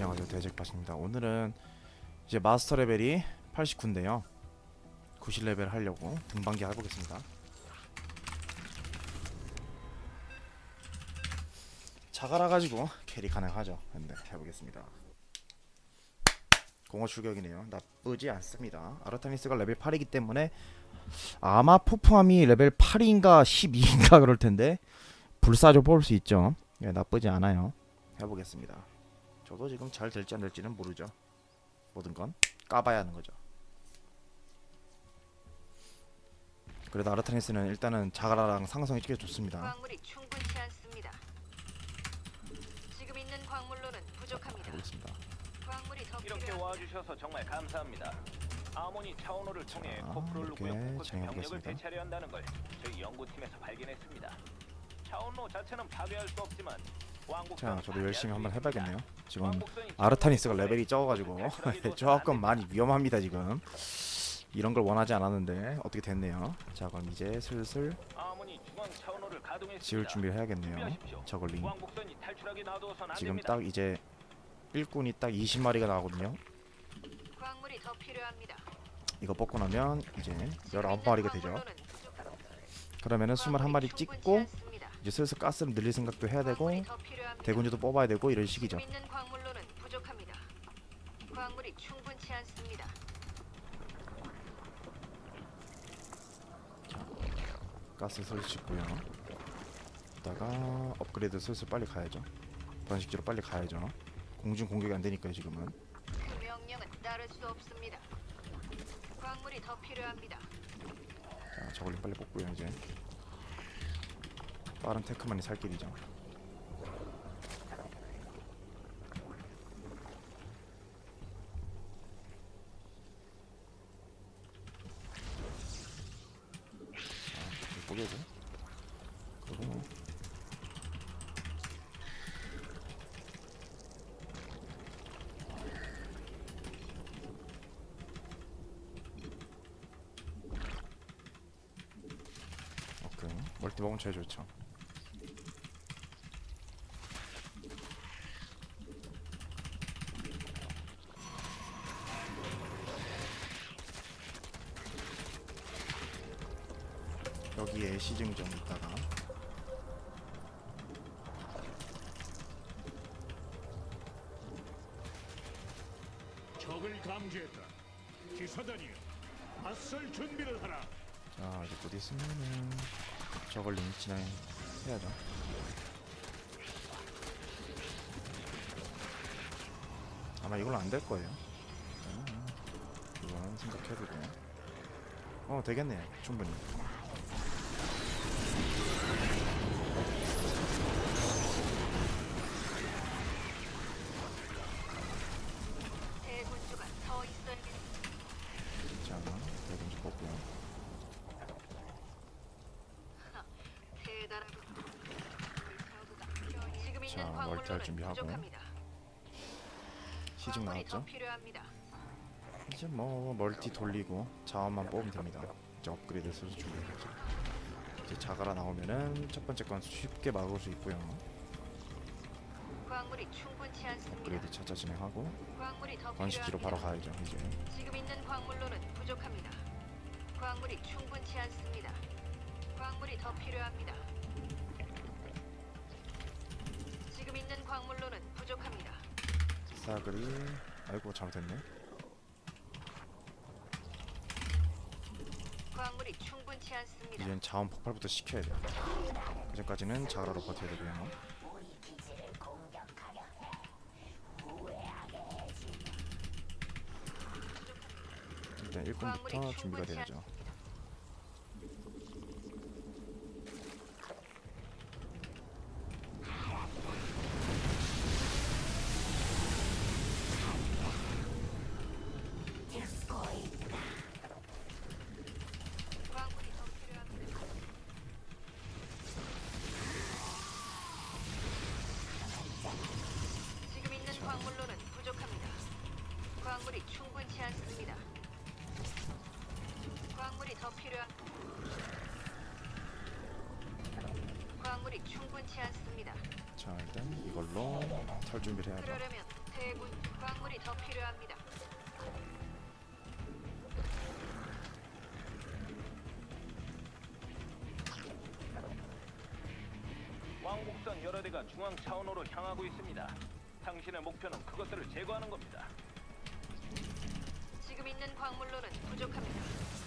안녕하세요. 대잭팟입니다. 오늘은 이제 마스터 레벨이 89인데요. 90레벨 하려고 등반기 해보겠습니다. 자가라 가지고 캐리 가능하죠? 근데 해보겠습니다. 공허 출격이네요. 나쁘지 않습니다. 아르타니스가 레벨 8이기 때문에 아마 포함이 레벨 8인가 12인가 그럴 텐데 불사조 뽑을 수 있죠. 예, 나쁘지 않아요. 해보겠습니다 저도 지금 잘 될지 안 될지는 모르죠. 모든 건 까봐야 하는 거죠. 그래도 아르타니스는 일단은 자가라랑 상성이 꽤 좋습니다. 광물이 충분치 않습니다. 지금 있는 광물로는 부족합니다. 해보겠습니다. 광물이 더 이렇게 필요합니다. 와주셔서 정말 감사합니다. 아모니 차원호를 통해 자, 코프롤루구의 이렇게 곳곳에 병력을. 대체하려 한다는 걸 저희 연구팀에서 발견했습니다. 차원호 자체는 파괴할 수 없지만 왕복선은 자, 저도 열심히 수 한번. 해봐겠네요. 지금 아르타니스가 레벨이 적어가지고 조금 안 많이 위험합니다 지금. 이런 걸 원하지 않았는데 어떻게 됐네요. 자, 그럼 이제 슬슬. 지울 준비를 해야겠네요. 저걸링. 안 지금. 딱 이제 일꾼이 딱 20마리가 나오거든요. 이거 뽑고 나면 이제 지금 19마리가 있는 되죠. 그러면은 광물이 21마리 충분치 찍고. 이제 슬슬 가스를 늘릴 생각도 해야 되고 광물이 더 필요합니다. 대군주도 뽑아야 되고 이런 식이죠. 있는 광물로는 부족합니다. 광물이 충분치 않습니다. 가스 짓고요. 이따가 업그레이드 슬슬 빨리 가야죠. 번식지로 빨리 가야죠. 공중 공격이 안 되니까요 지금은. 그 명령은 따를 수 없습니다. 광물이 더 필요합니다. 자 저걸링 빨리 뽑고요 이제. 빠른 테크만이 살 오케이 멀티 먹으면 제일 좋죠 시즌 좀 있다가. 적을 감지했다. 기사단이여, 맞설 준비를 하라. 자 이제 곧 있으면은 저걸 링 진행해야죠. 아마 이걸로 안 될 거예요. 음, 이거는 생각해두고. 어 되겠네요. 충분히 대군주가 더 있어야겠습니다. 자 대군주 뽑고요 대단하군. 우리 저그가 지금 자, 있는 멀티할 광물로는 준비 하고. 부족합니다. 시즌 광물이 더 나왔죠 필요합니다. 이제 뭐 멀티 돌리고 자원만 뽑으면 됩니다. 이제 업그레이드 슬슬 준비해야죠. 이제 자가라 나오면은 첫 번째 건 쉽게 막을 수 있고요. 광물이 충분치 않습니다. 업그레이드 차차 진행하고 광물이 더 번식지로 바로 필요합니다. 가야죠. 이제 지금 있는 광물로는 부족합니다. 광물이 충분치 않습니다. 광물이 더 필요합니다. 광물로는 부족합니다. 싸그리 아이고 잘못했네. 광물이 충분치 않습니다. 이젠 자원 폭발부터 시켜야 돼요. 그전까지는 자가라로 버텨야 되고요. 일단 일꾼부터 준비가 돼야죠. 광물이 더 필요합니다. 지금 있는 광물로는 부족합니다. 광물이 충분치 않습니다. 광물이 더 필요한 광물이 충분치 않습니다. 자 일단 이걸로 털 준비를 해야죠. 그러려면 해군 광물이 더 필요합니다. 왕복선 여러 대가 중앙 차원호로 향하고 있습니다. 당신의 목표는 그것들을 제거하는 겁니다. 지금 있는 광물로는 부족합니다.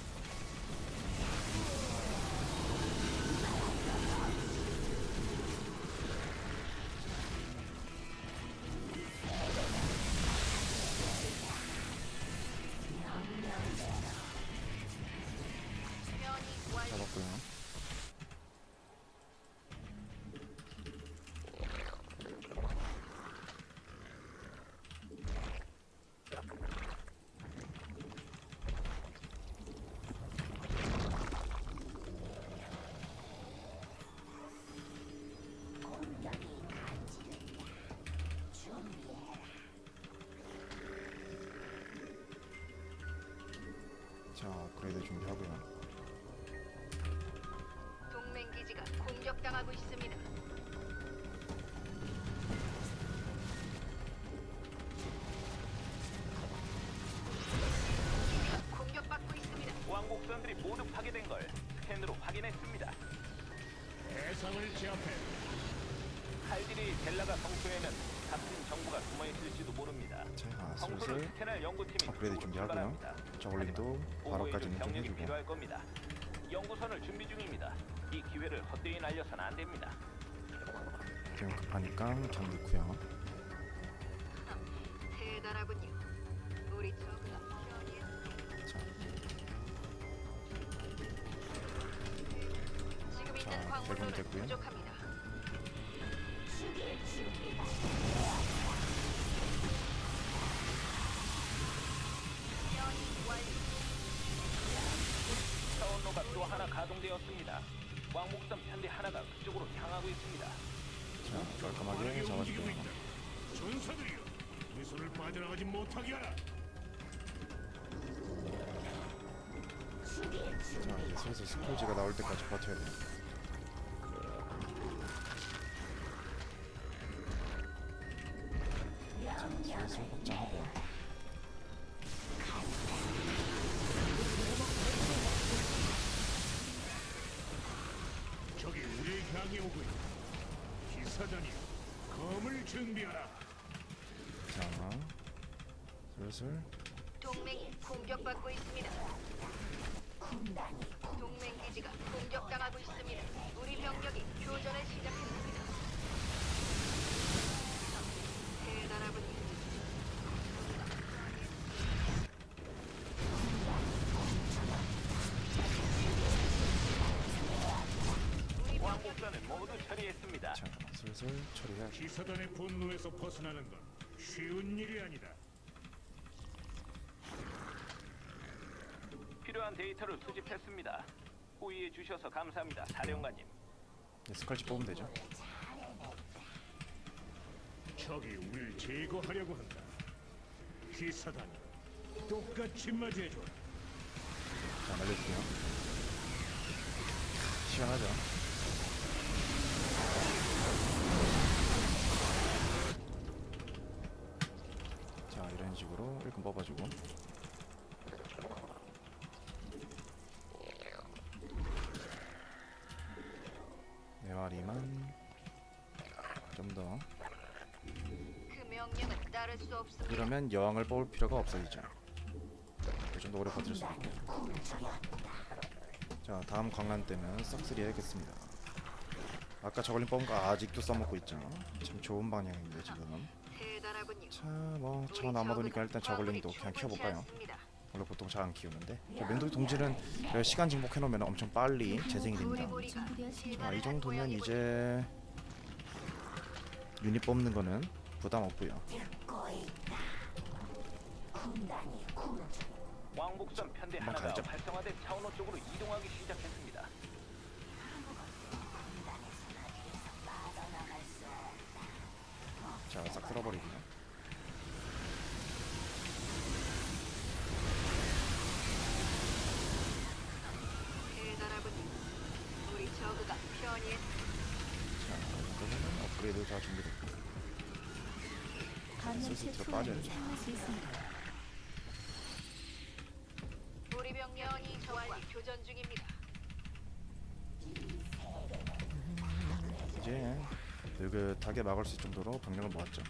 업그레이드 준비하고요. 동맹 기지가 공격당하고 있습니다. 기지가 공격받고 있습니다. 왕복선들이 모두 파괴된 걸 스캔으로 확인했습니다. 대상을 제압해 칼질이 델라가 성소에는 같은 정보가 숨어 있을지도 모릅니다. 자, 성소를 슬슬 스캔할 연구팀이 업그레이드 그쪽으로 준비하고요. 출발합니다. 하지만 바로까지는 좀 병력이 해주고. 필요할 겁니다. 연구선을 준비 중입니다. 이 기회를 헛되이 날려서는 안 됩니다. 지금 급하니까 경 넣고요. 대단하군요. 우리 저그가. 자, 지금 자, 있는 광물로는 됐고요. 부족합니다. 차원로가 또 하나 가동되었습니다. 왕복선 편대 하나가 그쪽으로 향하고 있습니다. 자, 깔끔하게 빠르게 움직이고 잡아주고요. 있다. 전사들이여, 우리 손을 빠져나가지 못하게 하라. 자, 이제 슬슬 스콜지가 나올 때까지 버텨야 돼 오고 있다. 기사단이여, 검을 준비하라. 자, 슬슬 동맹이 공격받고 있습니다. 동맹 기지가 공격당하고 있습니다. 우리 병력이 교전을 시작했습니다. 대단하군요. 우리 병력이 왕복선을 모두 처리했습니다. 자, 슬슬 처리해야죠. 기사단의 분노에서 벗어나는 건 쉬운 일이 아니다. 필요한 데이터를 수집했습니다. 호의해 주셔서 감사합니다, 사령관님. 이제 스컬지 뽑으면 되죠. 적이 우리를 제거하려고 한다. 기사단 똑같이 맞이해줘. 자, 날려줄게요. 시원하죠? 자, 이런 뽑아주고. 네 마리만 좀 더. 그 명령은 따를 수 없습니다. 이러면 여왕을 뽑을 필요가 없어지죠. 좀더 오래 버틸 수 있게. 자, 다음 광란 때는 싹쓸이 해야겠습니다. 아까 저걸림 뽑은 거 아직도 써먹고 있죠. 참 좋은 방향인데 지금. 대단하군요. 자, 뭐 우리 차 남아도니까 저그가 일단 광물이 그냥 키워볼까요? 원래 보통 잘 안 키우는데. 맹독 동지는 시간 증폭해놓으면 엄청 빨리 재생이 됩니다. 자, 이 정도면 이제 유닛 뽑는 거는 부담 없고요. 왕복선 편대 하나가 가야죠. 활성화된 차원호 쪽으로 이동하기 시작했습니다. 자, 싹 쓸어버리고요. 우리 편이했습니다. 자, 이거는 업그레이드 다 준비됐고. 감염체 슬슬 투하를 빠져야죠. 사용할 수 있습니다. 우리 병력이 적과 교전 중입니다. 이제 느긋하게 막을 수 있을 정도로 병력을 모았죠.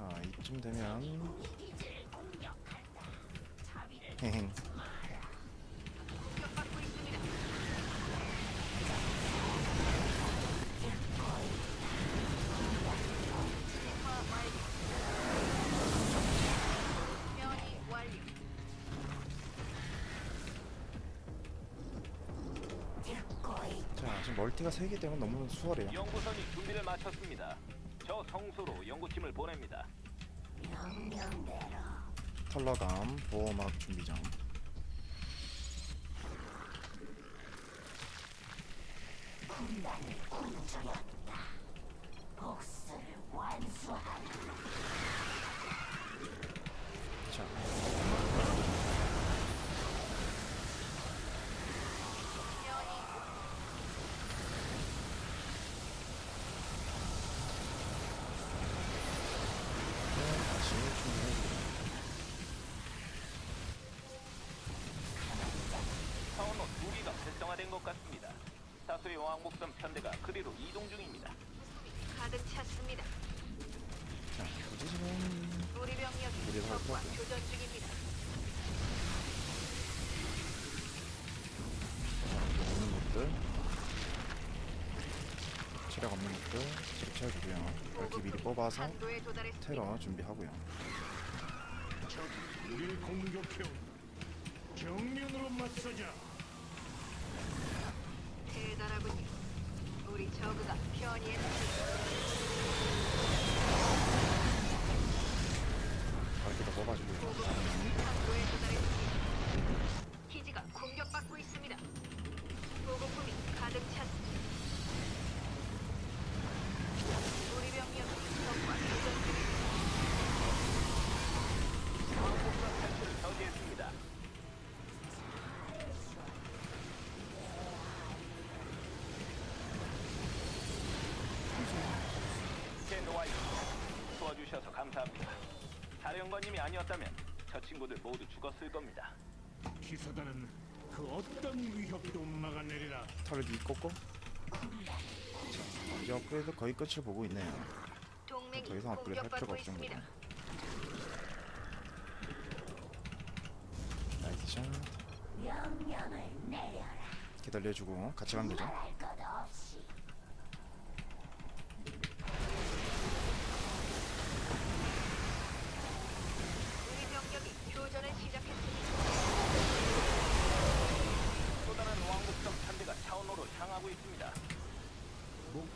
자 이쯤 되면 지금 멀티가 3개 때문에 너무 수월해요. 연구선이 준비를 마쳤습니다. 저 성소로 연구팀을 보냅니다. 털러감 보호막 준비장. 자, 변이 다시 준비해주고 차원로 두 기가 활성화된 것 같습니다. 다수의 왕복선 편대가 그리로 이동 중입니다. 가득 찼습니다. 자, 지금 우리 병력이 우리 할 적과. 교전 중입니다. 없는 것들 체력 없는 것들 체력 채워주고요. 이렇게 미리 뽑아서 한도에 도달했습니다. 테러 준비하고요. 적이 우리를 공격해온 정면으로 맞서자. 대단하군요. 우리 저그가 한도에 도달했습니다. 기지가 공격받고 있습니다. 보급품이 가득 찼습니다. 감사합니다. 사령관님이 아니었다면 저 친구들 모두 죽었을 겁니다. 기사단은 그 어떤 위협도 막아내리라. 털기 꽂고 자, 이제 업그레이드 거의 끝을 보고 있네요. 동맹이 더 이상 업그레이드 할 필요가 공격받고 있습니다. 나이스 샷. 기다려주고 같이 가면 되죠. 우리 병력이 교전을 시작했습니다. 또 다른 왕복선 편대가 차원로로 향하고 있습니다.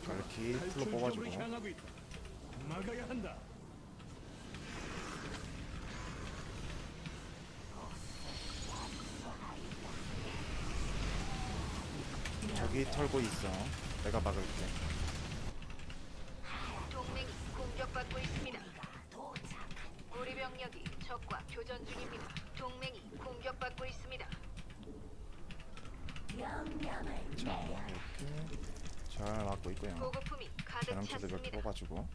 갈키 풀로 뽑아주고. 막아야 한다. 저기 털고 있어. 내가 막을게. 동맹이 공격받고 있습니다. 우리 병력이 적과 교전 중입니다. 동맹이 공격받고 있습니다. 자 이렇게 잘 막고 있고요. 보급품이 가득 자랑초도 몇 개 찼습니다. 뽑아주고.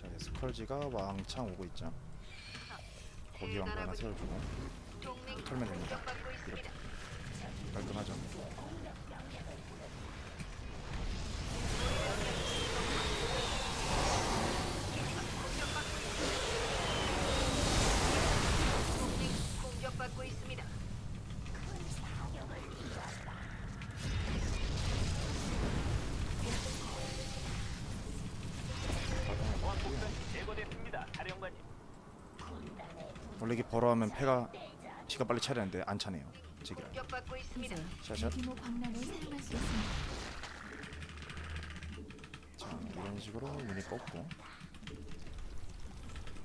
자 이제 스컬지가 왕창 오고 있죠. 거기 왕도 하나 세워주고 동맹이 털면 됩니다. 공격받고 있습니다. 깔끔하죠. 동맹이 공격받고 있습니다. 왕복선이 제거됐습니다. 사령관님. 이게 버러하면 패가 피가 빨리 차려야 하는데 안 차네요. 제기라. 공격받고 있습니다. 이제 샷샷. 대규모 광란을 사용할 수 있습니다. 자 이런 식으로 유닛 뽑고.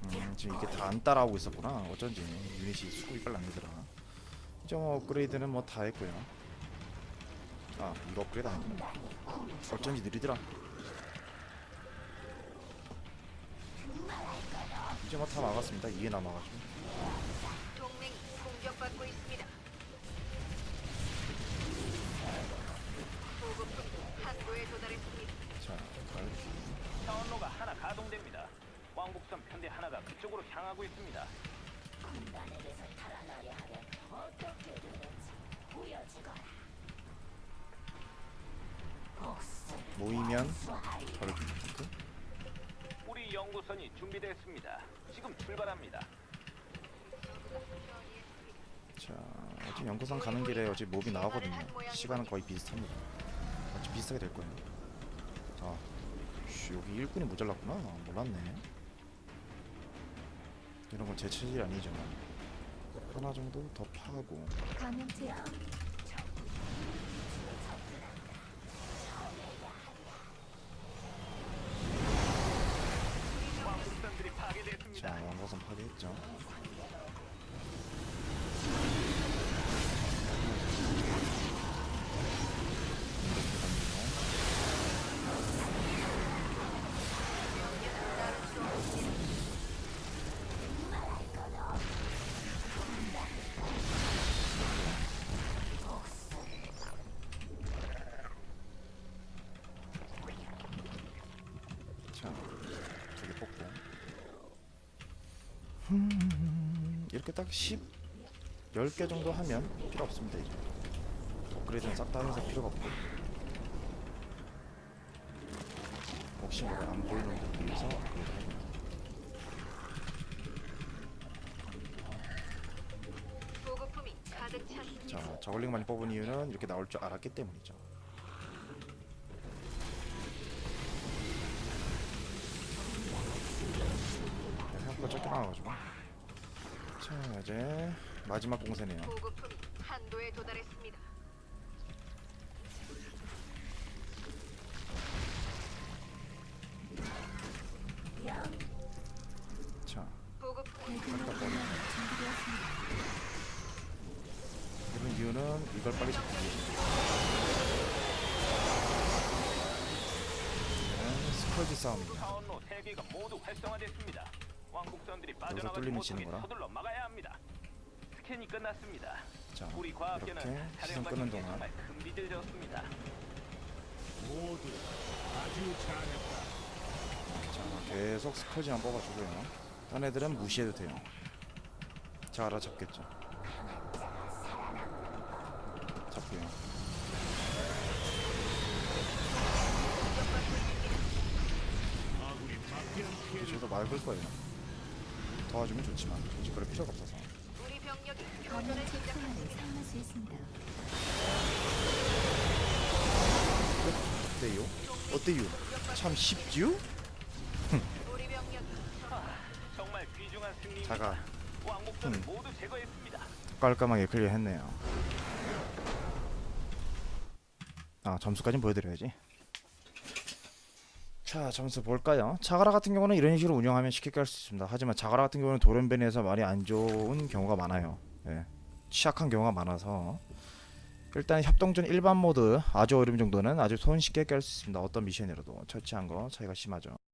음 지금 이게 다 안 따라오고 있었구나. 어쩐지 유닛이 수급이 빨리 안 되더라. 이제 뭐 업그레이드는 뭐 다 했고요. 아 이거 업그레이드 아니구나 어쩐지 느리더라 이제 뭐 다 막았습니다 이게 남아가지고 가 가동됩니다. 왕복선 편대 하나가 그쪽으로 향하고 있습니다. 모이면 갈피 우리 연구선이 준비됐습니다. 지금 출발합니다. 자 어차피 연구선 가는 길에 어차피 몹이 나오거든요 시간은 거의 비슷합니다 어차피 비슷하게 될 거예요 자 쉬, 여기 일꾼이 모자랐구나. 몰랐네. 이런 건 제 체질이 아니죠 하나 정도 더 파고. 자 연구선 파괴했죠 자, 두개 뽑고. 음, 이렇게 딱 10, 10개 정도 하면 필요 없습니다, 이제. 업그레이드는 싹다 해서 필요가 없고. 혹시 뭐가 안 보이는 분 위해서 업그레이드 찼습니다. 자, 저글링 많이 뽑은 이유는 이렇게 나올 줄 알았기 때문이죠. 네, 생각보다 적게 나와가지고. 자, 이제 마지막 공세네요. 보급품이 한도에 도달했습니다. 자, 준비되었습니다. 이런 이유는 이걸 빨리 잡기 위해서. 네, 스컬지 싸움입니다. 차원로 세 개가 모두 활성화됐습니다. 왕복선들이 빠져나가지 뚫리면 지는 못하게 거라. 서둘러 막아야 합니다. 스캔이 끝났습니다. 자, 우리 과학계는 이렇게 시선 끄는 동안 정말 큰 빚을 졌습니다. 모두 아주 잘했다. 자, 계속 스컬지만 뽑아주고요. 딴 애들은 무시해도 돼요. 자, 알아잡겠죠. 잡고요. 아군이 막대한 피해를 저도 막을 거예요. 도와주면 좋지만 굳이 그럴 필요가 없어서. 사용할 수 있습니다. 어때요? 어때요? 참 쉽지요? 우리 병력이 정말 귀중한 승리. 자가 음. 모두 제거했습니다. 깔끔하게 클리어했네요. 아 점수까지 보여드려야지. 자 점수 볼까요? 자가라 같은 경우는 이런 식으로 운영하면 쉽게 깔 수 있습니다. 하지만 자가라 같은 경우는 돌연변이에서 많이 안 좋은 경우가 많아요. 예. 취약한 경우가 많아서 일단 협동전 일반 모드 아주 어려움 정도는 아주 손쉽게 깰 수 있습니다. 어떤 미션이라도 처치한 거 차이가 심하죠.